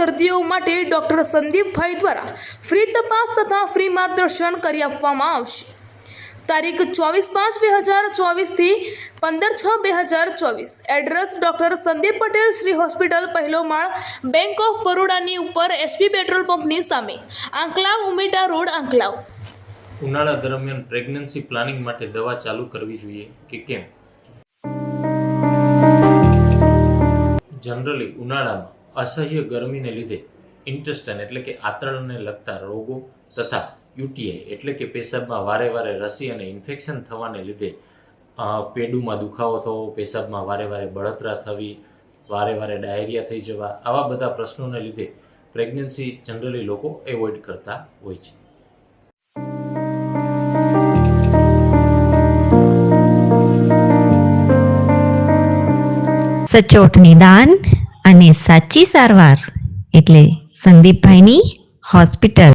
દર્દીઓ માટે ડોક્ટર સંદીપભાઈ દ્વારા ફ્રી તપાસ તથા ફ્રી માર્ગદર્શન કરી આપવામાં આવશે. તારીખ ચોવીસ પાંચ બે હજાર ચોવીસથી પંદર છ બે હજાર ચોવીસ. Address doctor Sandeep Patel Shri hospital પહેલો માળ બેંક ઓફ બરોડાની ઉપર એસપી પેટ્રોલ પંપની સામે. આંકલાવ ઉમેટા રોડ આંકલાવ. ઉનાળા દરમિયાન પ્રેગ્નન્સી પ્લાનિંગ માટે દવા ચાલુ કરવી જોઈએ કે કેમ? જનરલી ઉનાળામાં અસહ્ય ગરમીને લીધે ઇન્ટેસ્ટાઇન એટલે કે આંતરડાને લગતા રોગો તથા યુટીઆઈ એટલે કે પેશાબમાં વારે વારે રસી અને ઇન્ફેક્શન થવાને લીધે પેડુમાં દુખાવો થવો, પેશાબમાં વારે વારે બળતરા થવી, વારે વારે ડાયરિયા થઈ જવા, આવા બધા પ્રશ્નોને લીધે પ્રેગ્નન્સી જનરલી લોકો એવોઇડ કરતા હોય છે. સચોટ નિદાન અને સાચી સારવાર એટલે સંદીપભાઈની હોસ્પિટલ.